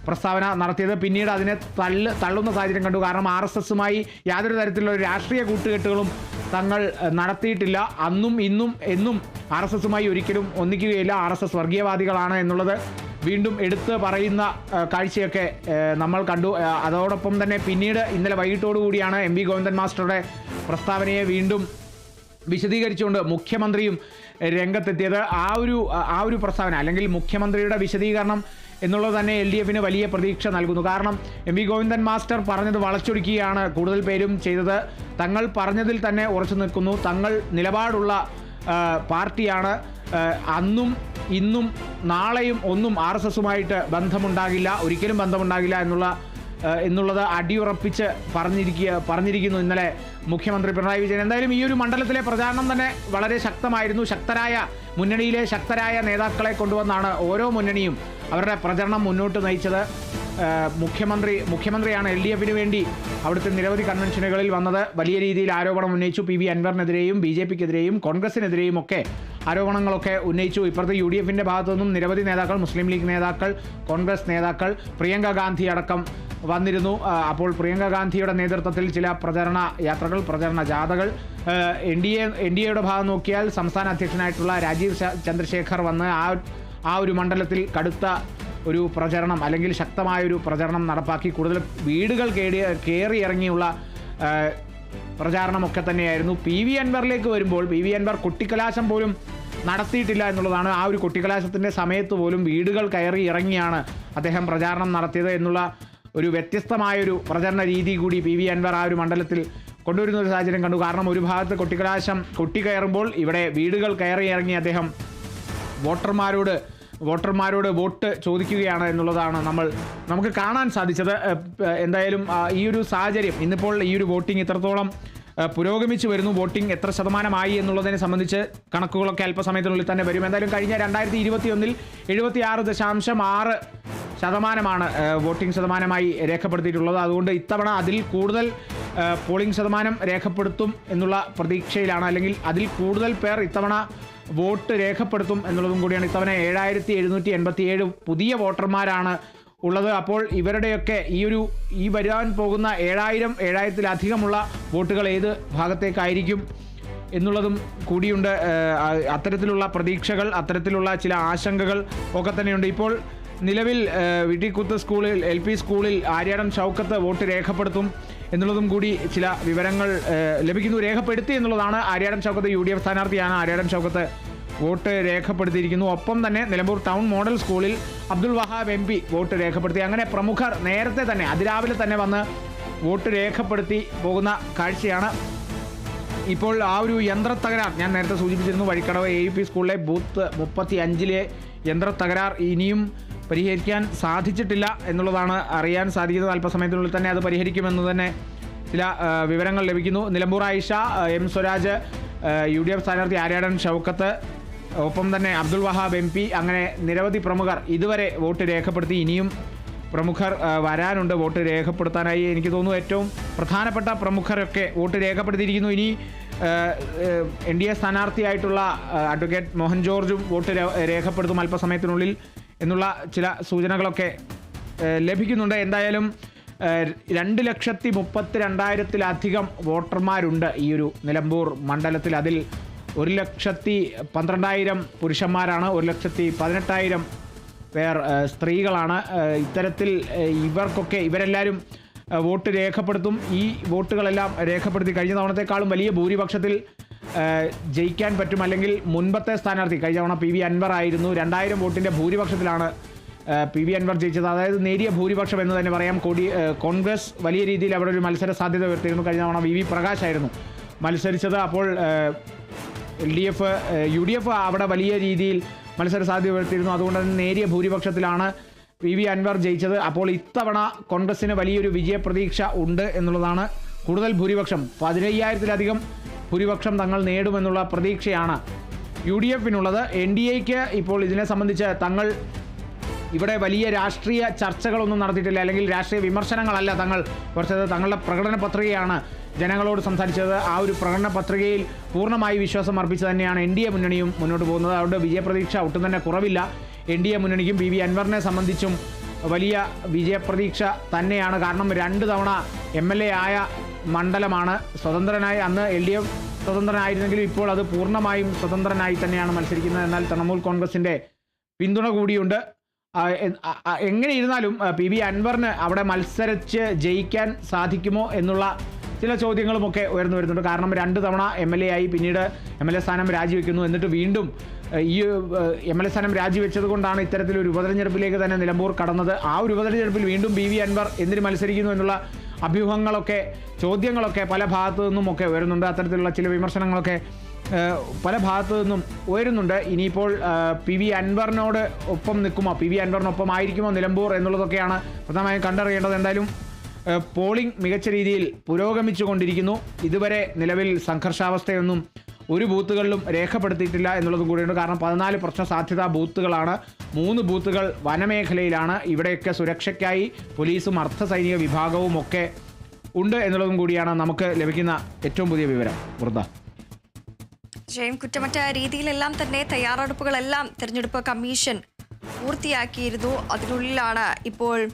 Speaker 2: പ്രസ്താവന നടത്തിയത്. പിന്നീട് അതിനെ തള്ളു തള്ളുന്ന സാഹചര്യം കണ്ടു. കാരണം ആർ എസ് എസുമായി യാതൊരു തരത്തിലുള്ള രാഷ്ട്രീയ കൂട്ടുകെട്ടുകളും തങ്ങൾ നടത്തിയിട്ടില്ല. അന്നും ഇന്നും എന്നും ആർ എസ് എസുമായി ഒരിക്കലും ഒന്നിക്കുകയില്ല. ആർ എസ് എസ് വർഗീയവാദികളാണ് എന്നുള്ളത് വീണ്ടും എടുത്ത് പറയുന്ന കാഴ്ചയൊക്കെ നമ്മൾ കണ്ടു. അതോടൊപ്പം തന്നെ പിന്നീട് ഇന്നലെ വൈകിട്ടോടുകൂടിയാണ് എം വി ഗോവിന്ദൻ മാസ്റ്ററുടെ പ്രസ്താവനയെ വീണ്ടും വിശദീകരിച്ചുകൊണ്ട് മുഖ്യമന്ത്രിയും രംഗത്തെത്തിയത്. ആ ഒരു ആ ഒരു പ്രസ്താവന അല്ലെങ്കിൽ മുഖ്യമന്ത്രിയുടെ വിശദീകരണം എന്നുള്ളത് തന്നെ എൽ ഡി എഫിന് വലിയ പ്രതീക്ഷ നൽകുന്നു. കാരണം എം വി ഗോവിന്ദൻ മാസ്റ്റർ പറഞ്ഞത് വളച്ചൊടുക്കുകയാണ് കൂടുതൽ പേരും ചെയ്തത്. തങ്ങൾ പറഞ്ഞതിൽ തന്നെ ഉറച്ചു നിൽക്കുന്നു. തങ്ങൾ നിലപാടുള്ള പാർട്ടിയാണ്. അന്നും ഇന്നും നാളെയും ഒന്നും ആർ എസ് എസുമായിട്ട് ബന്ധമുണ്ടാകില്ല. ഒരിക്കലും ബന്ധമുണ്ടാകില്ല എന്നുള്ള എന്നുള്ളത് അടിയുറപ്പിച്ച് പറഞ്ഞിരിക്കുക പറഞ്ഞിരിക്കുന്നു ഇന്നലെ മുഖ്യമന്ത്രി പിണറായി വിജയൻ. എന്തായാലും ഈ ഒരു മണ്ഡലത്തിലെ പ്രചാരണം തന്നെ വളരെ ശക്തമായിരുന്നു. ശക്തരായ മുന്നണിയിലെ ശക്തരായ നേതാക്കളെ കൊണ്ടുവന്നാണ് ഓരോ മുന്നണിയും അവരുടെ പ്രചരണം മുന്നോട്ട് നയിച്ചത്. മുഖ്യമന്ത്രി മുഖ്യമന്ത്രിയാണ് എൽ ഡി എഫിന് വേണ്ടി അവിടുത്തെ നിരവധി കൺവെൻഷനുകളിൽ വന്നത്. വലിയ രീതിയിൽ ആരോപണം ഉന്നയിച്ചു. പി വി അൻവറിനെതിരെയും ബി ജെ പിക്കെതിരെയും കോൺഗ്രസിനെതിരെയും ഒക്കെ ആരോപണങ്ങളൊക്കെ ഉന്നയിച്ചു. ഇപ്പോഴത്തെ യു ഡി എഫിന്റെ ഭാഗത്തു നിന്നും നിരവധി നേതാക്കൾ മുസ്ലിം ലീഗ് നേതാക്കൾ കോൺഗ്രസ് നേതാക്കൾ പ്രിയങ്ക ഗാന്ധി അടക്കം വന്നിരുന്നു. അപ്പോൾ പ്രിയങ്ക ഗാന്ധിയുടെ നേതൃത്വത്തിൽ ചില പ്രചരണ യാത്രകൾ പ്രചരണ ജാഥകൾ. N D A N D എയുടെ ഭാഗം നോക്കിയാൽ സംസ്ഥാന അധ്യക്ഷനായിട്ടുള്ള രാജീവ് ചന്ദ്രശേഖർ വന്ന് ആ ആ ഒരു മണ്ഡലത്തിൽ കടുത്ത ഒരു പ്രചരണം അല്ലെങ്കിൽ ശക്തമായ ഒരു പ്രചരണം നടപ്പാക്കി. കൂടുതൽ വീടുകൾ കേടി കയറി ഇറങ്ങിയുള്ള പ്രചാരണമൊക്കെ തന്നെയായിരുന്നു. പി വി അൻവറിലേക്ക് വരുമ്പോൾ പി വി അൻവർ കുട്ടിക്കലാശം പോലും നടത്തിയിട്ടില്ല എന്നുള്ളതാണ്. ആ ഒരു കുട്ടിക്കലാശത്തിന്റെ സമയത്ത് പോലും വീടുകൾ കയറി ഇറങ്ങിയാണ് അദ്ദേഹം പ്രചാരണം നടത്തിയത് എന്നുള്ള ഒരു വ്യത്യസ്തമായൊരു പ്രചരണ രീതി കൂടി പി വി അൻവർ ആ ഒരു മണ്ഡലത്തിൽ കൊണ്ടുവരുന്ന ഒരു സാഹചര്യം കണ്ടു. കാരണം ഒരു ഭാഗത്ത് കൊട്ടിക്കലാശം കൊട്ടി കയറുമ്പോൾ ഇവിടെ വീടുകൾ കയറി ഇറങ്ങി അദ്ദേഹം വോട്ടർമാരോട് വോട്ടർമാരോട് വോട്ട് ചോദിക്കുകയാണ് എന്നുള്ളതാണ് നമ്മൾ നമുക്ക് കാണാൻ സാധിച്ചത്. എന്തായാലും ഈ ഒരു സാഹചര്യം ഇന്നിപ്പോൾ ഈ ഒരു വോട്ടിംഗ് ഇത്രത്തോളം പുരോഗമിച്ചു വരുന്നു. വോട്ടിംഗ് എത്ര ശതമാനമായി എന്നുള്ളതിനെ സംബന്ധിച്ച് കണക്കുകളൊക്കെ അല്പസമയത്തിനുള്ളിൽ തന്നെ വരും. എന്തായാലും കഴിഞ്ഞ രണ്ടായിരത്തി ഇരുപത്തി ഒന്നിൽ എഴുപത്തി ആറ് ദശാംശം ആറ് ശതമാനമാണ് വോട്ടിംഗ് ശതമാനമായി രേഖപ്പെടുത്തിയിട്ടുള്ളത്. അതുകൊണ്ട് ഇത്തവണ അതിൽ കൂടുതൽ പോളിംഗ് ശതമാനം രേഖപ്പെടുത്തും എന്നുള്ള പ്രതീക്ഷയിലാണ്. അല്ലെങ്കിൽ അതിൽ കൂടുതൽ പേർ ഇത്തവണ വോട്ട് രേഖപ്പെടുത്തും എന്നുള്ളതും കൂടിയാണ്. ഇത്തവണ ഏഴായിരത്തി എഴുന്നൂറ്റി എൺപത്തിയേഴ് പുതിയ വോട്ടർമാരാണ് ഉള്ളത്. അപ്പോൾ ഇവരുടെയൊക്കെ ഈ ഒരു ഈ വരാൻ പോകുന്ന ഏഴായിരം ഏഴായിരത്തിലധികമുള്ള വോട്ടുകൾ ഏത് ഭാഗത്തേക്കായിരിക്കും എന്നുള്ളതും കൂടിയുണ്ട്. അത്തരത്തിലുള്ള പ്രതീക്ഷകൾ അത്തരത്തിലുള്ള ചില ആശങ്കകൾ ഒക്കെ തന്നെയുണ്ട്. ഇപ്പോൾ നിലവിൽ വിട്ടിക്കുത്ത് സ്കൂളിൽ എൽ പി സ്കൂളിൽ ആര്യാടം ഷൗക്കത്ത് വോട്ട് രേഖപ്പെടുത്തും എന്നുള്ളതും കൂടി ചില വിവരങ്ങൾ ലഭിക്കുന്നു രേഖപ്പെടുത്തി എന്നുള്ളതാണ് Aryadan Shoukath U D F സ്ഥാനാർത്ഥിയാണ് ആര്യാടം ഷൗക്കത്ത് വോട്ട് രേഖപ്പെടുത്തിയിരിക്കുന്നു. ഒപ്പം തന്നെ നിലമ്പൂർ ടൗൺ മോഡൽ സ്കൂളിൽ Abdul Wahab M P vote രേഖപ്പെടുത്തി. അങ്ങനെ പ്രമുഖർ നേരത്തെ തന്നെ അതിരാവിലെ തന്നെ വന്ന് വോട്ട് രേഖപ്പെടുത്തി പോകുന്ന കാഴ്ചയാണ് ഇപ്പോൾ ആ ഒരു യന്ത്രത്തകരാർ. ഞാൻ നേരത്തെ സൂചിപ്പിച്ചിരുന്നു വഴിക്കടവ് എ യു പി സ്കൂളിലെ ബൂത്ത് മുപ്പത്തി അഞ്ചിലെ യന്ത്രത്തകരാർ. ഇനിയും പരിഹരിക്കാൻ സാധിച്ചിട്ടില്ല എന്നുള്ളതാണ് അറിയാൻ സാധിക്കുന്നത്. അല്പസമയത്തിനുള്ളിൽ തന്നെ അത് പരിഹരിക്കുമെന്ന് തന്നെ ചില വിവരങ്ങൾ ലഭിക്കുന്നു. Nilambur Ayisha M Swaraj U D F സ്ഥാനാർത്ഥി ആര്യാടൻ ഷൗക്കത്ത് ഒപ്പം തന്നെ അബ്ദുൾ വഹാബ് എം പി അങ്ങനെ നിരവധി പ്രമുഖർ ഇതുവരെ വോട്ട് രേഖപ്പെടുത്തി. ഇനിയും പ്രമുഖർ വരാനുണ്ട് വോട്ട് രേഖപ്പെടുത്താനായി. എനിക്ക് തോന്നുന്നു ഏറ്റവും പ്രധാനപ്പെട്ട പ്രമുഖരൊക്കെ വോട്ട് രേഖപ്പെടുത്തിയിരിക്കുന്നു. ഇനി എൻ ഡി എ സ്ഥാനാർത്ഥിയായിട്ടുള്ള അഡ്വക്കേറ്റ് മോഹൻ ജോർജും വോട്ട് രേഖപ്പെടുത്തും. അല്പസമയത്തിനുള്ളിൽ എന്നുള്ള ചില സൂചനകളൊക്കെ ലഭിക്കുന്നുണ്ട്. എന്തായാലും രണ്ട് ലക്ഷത്തി മുപ്പത്തി രണ്ടായിരത്തിലധികം വോട്ടർമാരുണ്ട് ഈ ഒരു നിലമ്പൂർ മണ്ഡലത്തിൽ. അതിൽ ഒരു ലക്ഷത്തി പന്ത്രണ്ടായിരം പുരുഷന്മാരാണ് ഒരു ലക്ഷത്തി പതിനെട്ടായിരം പേർ സ്ത്രീകളാണ് ഇത്തരത്തിൽ ഇവർക്കൊക്കെ ഇവരെല്ലാവരും വോട്ട് രേഖപ്പെടുത്തും. ഈ വോട്ടുകളെല്ലാം രേഖപ്പെടുത്തി കഴിഞ്ഞ തവണത്തെക്കാളും വലിയ ഭൂരിപക്ഷത്തിൽ ജയിക്കാൻ പറ്റും അല്ലെങ്കിൽ മുൻപത്തെ സ്ഥാനാർത്ഥി കഴിഞ്ഞ തവണ പി വി അൻവർ ആയിരുന്നു. രണ്ടായിരം വോട്ടിന്റെ ഭൂരിപക്ഷത്തിലാണ് പി വി അൻവർ ജയിച്ചത്. അതായത് നേരിയ ഭൂരിപക്ഷം എന്ന് തന്നെ പറയാം. കോടി കോൺഗ്രസ് വലിയ രീതിയിൽ അവിടെ ഒരു മത്സര സാധ്യത ഉയർത്തിയിരുന്നു. കഴിഞ്ഞ തവണ വി വി പ്രകാശ് ആയിരുന്നു മത്സരിച്ചത്. അപ്പോൾ L D F U D F അവിടെ വലിയ രീതിയിൽ മത്സര സാധ്യത ഉയർത്തിയിരുന്നു. അതുകൊണ്ട് തന്നെ നേരിയ ഭൂരിപക്ഷത്തിലാണ് പി വി അൻവർ ജയിച്ചത്. അപ്പോൾ ഇത്തവണ കോൺഗ്രസിന് വലിയൊരു വിജയപ്രതീക്ഷ ഉണ്ട് എന്നുള്ളതാണ് കൂടുതൽ ഭൂരിപക്ഷം. പതിനയ്യായിരത്തിലധികം ഭൂരിപക്ഷം തങ്ങൾ നേടുമെന്നുള്ള പ്രതീക്ഷയാണ് യു ഡി എഫിനുള്ളത് എൻ ഡി എക്ക് ഇപ്പോൾ ഇതിനെ സംബന്ധിച്ച് തങ്ങൾ ഇവിടെ വലിയ രാഷ്ട്രീയ ചർച്ചകളൊന്നും നടത്തിയിട്ടില്ല. അല്ലെങ്കിൽ രാഷ്ട്രീയ വിമർശനങ്ങളല്ല തങ്ങൾ കുറച്ചത്. തങ്ങളുടെ പ്രകടന പത്രികയാണ് ജനങ്ങളോട് സംസാരിച്ചത്. ആ ഒരു പ്രകടന പത്രികയിൽ പൂർണമായി വിശ്വാസം അർപ്പിച്ച് തന്നെയാണ് എൻ ഡി എ മുന്നണിയും മുന്നോട്ട് പോകുന്നത്. അവരുടെ വിജയപ്രതീക്ഷ ഒട്ടും തന്നെ കുറവില്ല. എൻ ഡി എ മുന്നണിക്കും പി വി അൻവറിനെ സംബന്ധിച്ചും വലിയ വിജയപ്രതീക്ഷ തന്നെയാണ്. കാരണം രണ്ട് തവണ എം എൽ എ ആയ മണ്ഡലമാണ് സ്വതന്ത്രനായി. അന്ന് എൽ ഡി എഫ് സ്വതന്ത്രനായിരുന്നെങ്കിലും ഇപ്പോൾ അത് പൂർണമായും സ്വതന്ത്രനായി തന്നെയാണ് മത്സരിക്കുന്നത്. എന്നാൽ തൃണമൂൽ കോൺഗ്രസിന്റെ പിന്തുണ കൂടിയുണ്ട്. എങ്ങനെ ഇരുന്നാലും പി വി അൻവറിന് അവിടെ മത്സരിച്ച് ജയിക്കാൻ സാധിക്കുമോ എന്നുള്ള ചില ചോദ്യങ്ങളുമൊക്കെ ഉയർന്നു വരുന്നുണ്ട്. കാരണം രണ്ട് തവണ എം എൽ എ ആയി പിന്നീട് എം എൽ എ സ്ഥാനം രാജിവെക്കുന്നു. എന്നിട്ട് വീണ്ടും ഈ എം എൽ എ സ്ഥാനം രാജിവെച്ചത് കൊണ്ടാണ് ഇത്തരത്തിലൊരു ഉപതെരഞ്ഞെടുപ്പിലേക്ക് തന്നെ നിലമ്പൂർ കടന്നത്. ആ ഒരു ഉപതെരഞ്ഞെടുപ്പിൽ വീണ്ടും പി വി അൻവർ എന്തിന് മത്സരിക്കുന്നു എന്നുള്ള അഭ്യൂഹങ്ങളൊക്കെ ചോദ്യങ്ങളൊക്കെ പല ഭാഗത്തു നിന്നുമൊക്കെ ഉയരുന്നുണ്ട് അത്തരത്തിലുള്ള ചില വിമർശനങ്ങളൊക്കെ പല ഭാഗത്തു നിന്നും ഉയരുന്നുണ്ട്. ഇനിയിപ്പോൾ പി വി അൻവറിനോട് ഒപ്പം നിൽക്കുമോ? പി വി അൻവറിനൊപ്പം ആയിരിക്കുമോ നിലമ്പൂർ എന്നുള്ളതൊക്കെയാണ് പ്രധാനമായും കണ്ടറിയേണ്ടത്. എന്തായാലും പോളിംഗ് മികച്ച രീതിയിൽ പുരോഗമിച്ചുകൊണ്ടിരിക്കുന്നു. ഇതുവരെ നിലവിൽ സംഘർഷാവസ്ഥയൊന്നും ഒരു ബൂത്തുകളിലും രേഖപ്പെടുത്തിയിട്ടില്ല എന്നുള്ളതും കൂടിയുണ്ട്. കാരണം പതിനാല് പ്രശ്ന സാധ്യതാ ബൂത്തുകളാണ്. മൂന്ന് ബൂത്തുകൾ വനമേഖലയിലാണ്. ഇവിടെയൊക്കെ സുരക്ഷയ്ക്കായി പോലീസും അർദ്ധസൈനിക വിഭാഗവും ഒക്കെ ഉണ്ട് എന്നുള്ളതും കൂടിയാണ് നമുക്ക് ലഭിക്കുന്ന ഏറ്റവും പുതിയ വിവരം. വൃദ്ധ
Speaker 1: ജയം കുറ്റമറ്റ രീതിയിലെല്ലാം തന്നെ തയ്യാറെടുപ്പുകളെല്ലാം തെരഞ്ഞെടുപ്പ് കമ്മീഷൻ പൂർത്തിയാക്കിയിരുന്നു. അതിനുള്ളിലാണ് ഇപ്പോൾ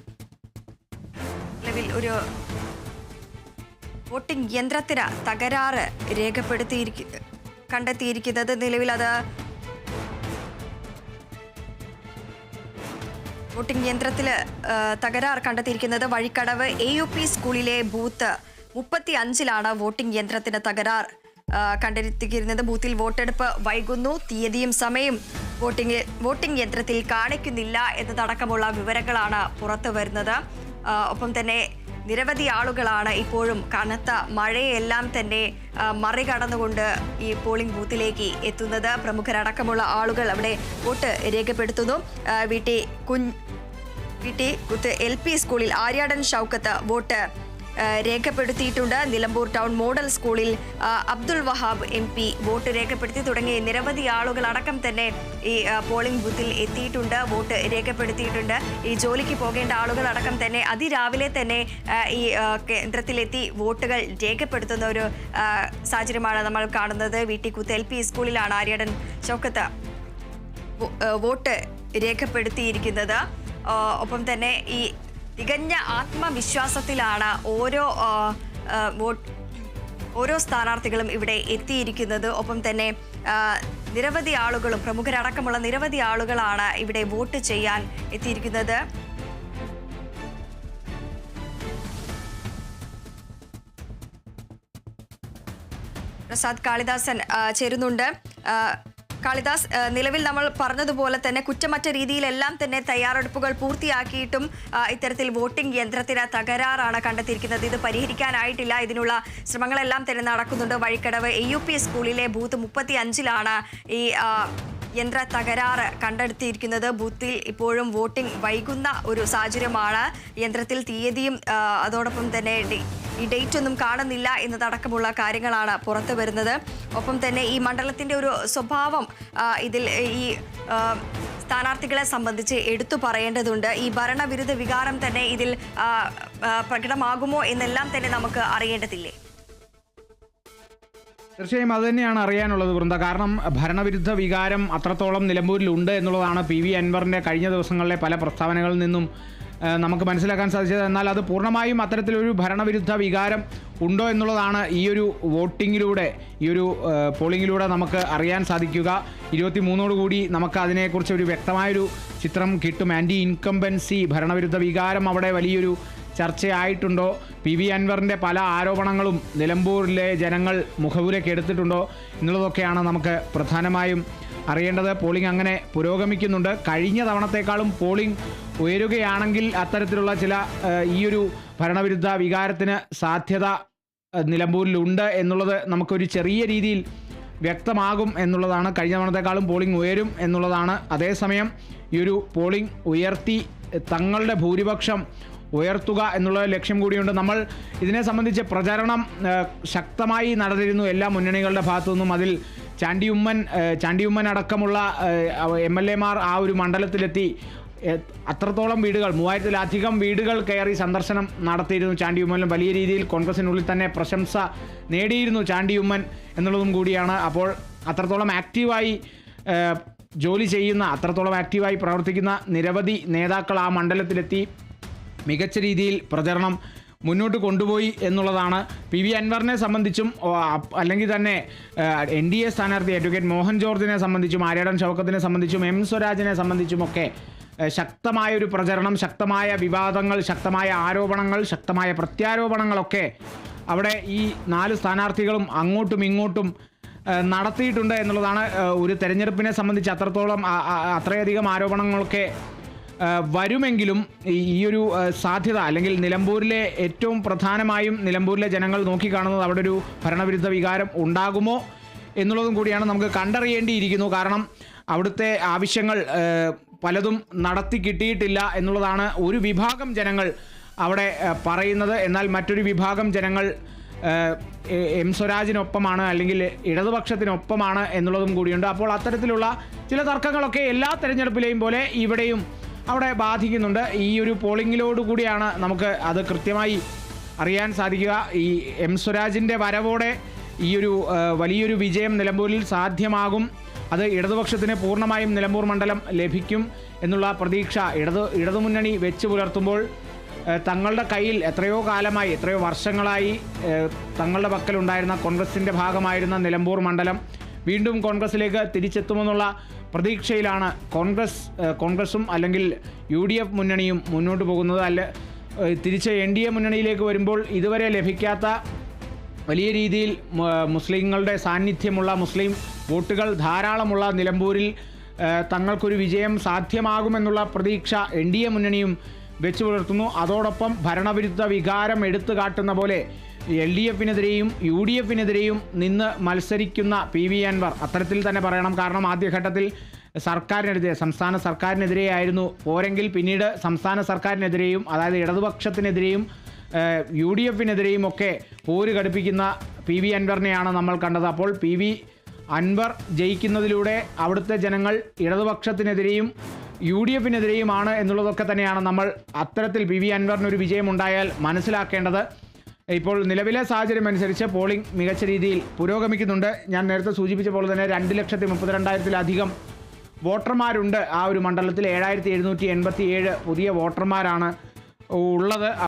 Speaker 1: നിലവിൽ ഒരു വോട്ടിംഗ് യന്ത്രത്തിന് തകരാറ് രേഖപ്പെടുത്തിയിരിക്ക കണ്ടെത്തിയിരിക്കുന്നത് നിലവിൽ അത് വോട്ടിംഗ് യന്ത്രത്തിൽ തകരാർ കണ്ടെത്തിയിരിക്കുന്നത് വഴിക്കടവ് എ യു പി സ്കൂളിലെ ബൂത്ത് മുപ്പത്തി അഞ്ചിലാണ് വോട്ടിംഗ് യന്ത്രത്തിന് തകരാർ കണ്ടെത്തിയിരുന്നത് ബൂത്തിൽ വോട്ടെടുപ്പ് വൈകുന്നു. തീയതിയും സമയം വോട്ടിംഗ് വോട്ടിംഗ് യന്ത്രത്തിൽ കാണിക്കുന്നില്ല എന്നതടക്കമുള്ള വിവരങ്ങളാണ് പുറത്തു വരുന്നത് ഒപ്പം തന്നെ നിരവധി ആളുകളാണ് ഇപ്പോഴും കനത്ത മഴയെല്ലാം തന്നെ മറികടന്നുകൊണ്ട് ഈ പോളിംഗ് ബൂത്തിലേക്ക് എത്തുന്നത്. പ്രമുഖരടക്കമുള്ള ആളുകൾ അവിടെ വോട്ട് രേഖപ്പെടുത്തുന്നു. വി ടി കുഞ്ഞ് വി ടി കുത്ത് എൽ പി സ്കൂളിൽ ആര്യാടൻ ഷൗക്കത്ത് വോട്ട് രേഖപ്പെടുത്തിയിട്ടുണ്ട്. നിലമ്പൂർ ടൗൺ മോഡൽ സ്കൂളിൽ Abdul Wahab M P vote രേഖപ്പെടുത്തി തുടങ്ങിയ നിരവധി ആളുകൾ അടക്കം തന്നെ ഈ പോളിംഗ് ബൂത്തിൽ എത്തിയിട്ടുണ്ട് വോട്ട് രേഖപ്പെടുത്തിയിട്ടുണ്ട്. ഈ ജോലിക്ക് പോകേണ്ട ആളുകൾ അടക്കം തന്നെ അതിരാവിലെ തന്നെ ഈ കേന്ദ്രത്തിലെത്തി വോട്ടുകൾ രേഖപ്പെടുത്തുന്ന ഒരു സാഹചര്യമാണ് നമ്മൾ കാണുന്നത്. വീട്ടിക്കുത്ത് എൽ പി സ്കൂളിലാണ് ആര്യടൻ ചൗക്കത്ത് വോട്ട് രേഖപ്പെടുത്തിയിരിക്കുന്നത്. ഒപ്പം തന്നെ ഈ തികഞ്ഞ ആത്മവിശ്വാസത്തിലാണ് ഓരോ ഓരോ സ്ഥാനാർത്ഥികളും ഇവിടെ എത്തിയിരിക്കുന്നത്. ഒപ്പം തന്നെ നിരവധി ആളുകളും പ്രമുഖരടക്കമുള്ള നിരവധി ആളുകളാണ് ഇവിടെ വോട്ട് ചെയ്യാൻ എത്തിയിരിക്കുന്നത്. പ്രസാദ് കാളിദാസൻ ചേരുന്നുണ്ട്. കാളിദാസ് നിലവിൽ നമ്മൾ പറഞ്ഞതുപോലെ തന്നെ കുറ്റമറ്റ രീതിയിലെല്ലാം തന്നെ തയ്യാറെടുപ്പുകൾ പൂർത്തിയാക്കിയിട്ടും ഇത്തരത്തിൽ വോട്ടിംഗ് യന്ത്രത്തിന് തകരാറാണ് കണ്ടെത്തിയിരിക്കുന്നത്. ഇത് പരിഹരിക്കാനായിട്ടില്ല. ഇതിനുള്ള ശ്രമങ്ങളെല്ലാം തന്നെ നടക്കുന്നുണ്ട്. വഴിക്കടവ് എ സ്കൂളിലെ ബൂത്ത് മുപ്പത്തി അഞ്ചിലാണ് ഈ യന്ത്ര തകരാറ് കണ്ടെടുത്തിയിരിക്കുന്നത് ബൂത്തിൽ ഇപ്പോഴും വോട്ടിംഗ് വൈകുന്ന ഒരു സാഹചര്യമാണ്. യന്ത്രത്തിൽ തീയതിയും അതോടൊപ്പം തന്നെ ഈ ഡേറ്റ് ഒന്നും കാണുന്നില്ല എന്നതടക്കമുള്ള കാര്യങ്ങളാണ് പുറത്തു വരുന്നത്. ഒപ്പം തന്നെ ഈ മണ്ഡലത്തിന്റെ ഒരു സ്വഭാവം ഇതിൽ ഈ സ്ഥാനാർത്ഥികളെ സംബന്ധിച്ച് എടുത്തു പറയേണ്ടതുണ്ട്. ഈ ഭരണവിരുദ്ധ വികാരം തന്നെ ഇതിൽ പ്രകടമാകുമോ എന്നെല്ലാം തന്നെ നമുക്ക് അറിയേണ്ടതില്ലേ?
Speaker 2: തീർച്ചയായും അത് തന്നെയാണ് അറിയാനുള്ളത് വൃന്ദ. കാരണം ഭരണവിരുദ്ധ വികാരം അത്രത്തോളം നിലമ്പൂരിലുണ്ട് എന്നുള്ളതാണ് പി വി അൻവറിന്റെ കഴിഞ്ഞ ദിവസങ്ങളിലെ പല പ്രസ്താവനകളിൽ നിന്നും നമുക്ക് മനസ്സിലാക്കാൻ സാധിച്ചത്. എന്നാൽ അത് പൂർണമായും അത്തരത്തിലൊരു ഭരണവിരുദ്ധ വികാരം ഉണ്ടോ എന്നുള്ളതാണ് ഈ ഒരു വോട്ടിങ്ങിലൂടെ ഈ ഒരു പോളിങ്ങിലൂടെ നമുക്ക് അറിയാൻ സാധിക്കുക. ഇരുപത്തി മൂന്നോടുകൂടി നമുക്ക് അതിനെക്കുറിച്ച് ഒരു വ്യക്തമായൊരു ചിത്രം കിട്ടും. ആന്റി ഇൻകംബൻസി ഭരണവിരുദ്ധ വികാരം അവിടെ വലിയൊരു ചർച്ചയായിട്ടുണ്ടോ? പി വി അൻവറിന്റെ പല ആരോപണങ്ങളും നിലമ്പൂരിലെ ജനങ്ങൾ മുഖവിലേക്ക് എടുത്തിട്ടുണ്ടോ എന്നുള്ളതൊക്കെയാണ് നമുക്ക് പ്രധാനമായും അറിയേണ്ടത്. പോളിംഗ് അങ്ങനെ പുരോഗമിക്കുന്നുണ്ട്. കഴിഞ്ഞ തവണത്തേക്കാളും പോളിംഗ് ഉയരുകയാണെങ്കിൽ അത്തരത്തിലുള്ള ചില ഈയൊരു ഭരണവിരുദ്ധ വികാരത്തിന് സാധ്യത നിലമ്പൂരിലുണ്ട് എന്നുള്ളത് നമുക്കൊരു ചെറിയ രീതിയിൽ വ്യക്തമാകും എന്നുള്ളതാണ്. കഴിഞ്ഞ തവണത്തെക്കാളും പോളിംഗ് ഉയരും എന്നുള്ളതാണ്. അതേസമയം ഈ ഒരു പോളിംഗ് ഉയർത്തി തങ്ങളുടെ ഭൂരിപക്ഷം ഉയർത്തുക എന്നുള്ള ലക്ഷ്യം കൂടിയുണ്ട്. നമ്മൾ ഇതിനെ സംബന്ധിച്ച് പ്രചരണം ശക്തമായി നടന്നിരുന്നു. എല്ലാ മുന്നണികളുടെ ഭാഗത്തു നിന്നും അതിൽ ചാണ്ടിയുമ്മൻ ചാണ്ടിയുമ്മൻ അടക്കമുള്ള എം എൽ എമാർ ആ ഒരു മണ്ഡലത്തിലെത്തി. അത്രത്തോളം വീടുകൾ മൂവായിരത്തിലധികം വീടുകൾ കയറി സന്ദർശനം നടത്തിയിരുന്നു ചാണ്ടിയുമ്മനും. വലിയ രീതിയിൽ കോൺഗ്രസിനുള്ളിൽ തന്നെ പ്രശംസ നേടിയിരുന്നു ചാണ്ടിയുമ്മൻ എന്നുള്ളതും കൂടിയാണ്. അപ്പോൾ അത്രത്തോളം ആക്റ്റീവായി ജോലി ചെയ്യുന്ന അത്രത്തോളം ആക്റ്റീവായി പ്രവർത്തിക്കുന്ന നിരവധി നേതാക്കൾ ആ മണ്ഡലത്തിലെത്തി. മികച്ച രീതിയിൽ പ്രചരണം മുന്നോട്ട് കൊണ്ടുപോയി എന്നുള്ളതാണ്. പി വി അൻവറിനെ സംബന്ധിച്ചും അല്ലെങ്കിൽ തന്നെ എൻ ഡി എ സ്ഥാനാർത്ഥി അഡ്വക്കേറ്റ് മോഹൻ ജോർജിനെ സംബന്ധിച്ചും ആര്യാടൻ ഷൗക്കത്തിനെ സംബന്ധിച്ചും എം സ്വരാജിനെ സംബന്ധിച്ചുമൊക്കെ ശക്തമായ ഒരു പ്രചരണം ശക്തമായ വിവാദങ്ങൾ ശക്തമായ ആരോപണങ്ങൾ ശക്തമായ പ്രത്യാരോപണങ്ങളൊക്കെ അവിടെ ഈ നാല് സ്ഥാനാർത്ഥികളും അങ്ങോട്ടും ഇങ്ങോട്ടും നടത്തിയിട്ടുണ്ട് എന്നുള്ളതാണ് ഒരു തെരഞ്ഞെടുപ്പിനെ സംബന്ധിച്ച് അത്രത്തോളം അത്രയധികം ആരോപണങ്ങളൊക്കെ വരുമെങ്കിലും ഈ- ഒരു സാധ്യത അല്ലെങ്കിൽ നിലമ്പൂരിലെ ഏറ്റവും പ്രധാനമായും നിലമ്പൂരിലെ ജനങ്ങൾ നോക്കിക്കാണുന്നത് അവിടെ ഒരു ഭരണവിരുദ്ധ വികാരം ഉണ്ടാകുമോ എന്നുള്ളതും കൂടിയാണ് നമുക്ക് കണ്ടറിയേണ്ടിയിരിക്കുന്നു. കാരണം അവിടുത്തെ ആവശ്യങ്ങൾ പലതും നടത്തി കിട്ടിയിട്ടില്ല എന്നുള്ളതാണ് ഒരു വിഭാഗം ജനങ്ങൾ അവിടെ പറയുന്നത്. എന്നാൽ മറ്റൊരു വിഭാഗം ജനങ്ങൾ എം സ്വരാജിനൊപ്പമാണ് അല്ലെങ്കിൽ ഇടതുപക്ഷത്തിനൊപ്പമാണ് എന്നുള്ളതും കൂടിയുണ്ട്. അപ്പോൾ അത്തരത്തിലുള്ള ചില തർക്കങ്ങളൊക്കെ എല്ലാ തെരഞ്ഞെടുപ്പിലെയും പോലെ ഇവിടെയും അവിടെ ബാധിക്കുന്നുണ്ട്. ഈ ഒരു പോളിങ്ങിലോട് കൂടിയാണ് നമുക്ക് അത് കൃത്യമായി അറിയാൻ സാധിക്കുക. ഈ എം സ്വരാജിന്റെ വരവോടെ ഈ ഒരു വലിയൊരു വിജയം നിലമ്പൂരിൽ സാധ്യമാകും. അത് ഇടതുപക്ഷത്തിന് പൂർണമായും നിലമ്പൂർ മണ്ഡലം ലഭിക്കും എന്നുള്ള പ്രതീക്ഷ ഇടതു ഇടതുമുന്നണി വെച്ച് പുലർത്തുമ്പോൾ തങ്ങളുടെ കയ്യിൽ എത്രയോ കാലമായി എത്രയോ വർഷങ്ങളായി തങ്ങളുടെ പക്കലുണ്ടായിരുന്ന കോൺഗ്രസിന്റെ ഭാഗമായിരുന്ന നിലമ്പൂർ മണ്ഡലം വീണ്ടും കോൺഗ്രസിലേക്ക് തിരിച്ചെത്തുമെന്നുള്ള പ്രതീക്ഷയിലാണ് കോൺഗ്രസ് കോൺഗ്രസും അല്ലെങ്കിൽ യു ഡി എഫ് മുന്നണിയും മുന്നോട്ട് പോകുന്നത്. അല്ല തിരിച്ച് എൻ ഡി എ മുന്നണിയിലേക്ക് വരുമ്പോൾ ഇതുവരെ ലഭിക്കാത്ത വലിയ രീതിയിൽ മുസ്ലിങ്ങളുടെ സാന്നിധ്യമുള്ള മുസ്ലിം വോട്ടുകൾ ധാരാളമുള്ള നിലമ്പൂരിൽ തങ്ങൾക്കൊരു വിജയം സാധ്യമാകുമെന്നുള്ള പ്രതീക്ഷ എൻ ഡി എ മുന്നണിയും വെച്ചു പുലർത്തുന്നു അതോടൊപ്പം ഭരണവിരുദ്ധ വികാരം എടുത്തു കാട്ടുന്ന പോലെ എൽ ഡി എഫിനെതിരെയും യു ഡി എഫിനെതിരെയും നിന്ന് മത്സരിക്കുന്ന പി വി അൻവർ. അത്തരത്തിൽ തന്നെ പറയണം. കാരണം ആദ്യഘട്ടത്തിൽ സർക്കാരിനെതിരെ സംസ്ഥാന സർക്കാരിനെതിരെയായിരുന്നു പോരെങ്കിൽ പിന്നീട് സംസ്ഥാന സർക്കാരിനെതിരെയും അതായത് ഇടതുപക്ഷത്തിനെതിരെയും യു ഡി എഫിനെതിരെയും ഒക്കെ പോര് ഘടിപ്പിക്കുന്ന പി വി അൻവറിനെയാണ് നമ്മൾ കണ്ടത്. അപ്പോൾ പി വി അൻവർ ജയിക്കുന്നതിലൂടെ അവിടുത്തെ ജനങ്ങൾ ഇടതുപക്ഷത്തിനെതിരെയും യു ഡി എഫിനെതിരെയുമാണ് എന്നുള്ളതൊക്കെ തന്നെയാണ് നമ്മൾ അത്തരത്തിൽ പി വി അൻവറിനൊരു വിജയമുണ്ടായാൽ മനസ്സിലാക്കേണ്ടത്. ഇപ്പോൾ നിലവിലെ സാഹചര്യം അനുസരിച്ച് പോളിംഗ് മികച്ച രീതിയിൽ പുരോഗമിക്കുന്നുണ്ട്. ഞാൻ നേരത്തെ സൂചിപ്പിച്ച പോലെ തന്നെ രണ്ട് ലക്ഷത്തി മുപ്പത്തിരണ്ടായിരത്തിലധികം വോട്ടർമാരുണ്ട് ആ ഒരു മണ്ഡലത്തിൽ. ഏഴായിരത്തി എഴുന്നൂറ്റി എൺപത്തി ഏഴ് പുതിയ വോട്ടർമാരാണ് ഉള്ളത്.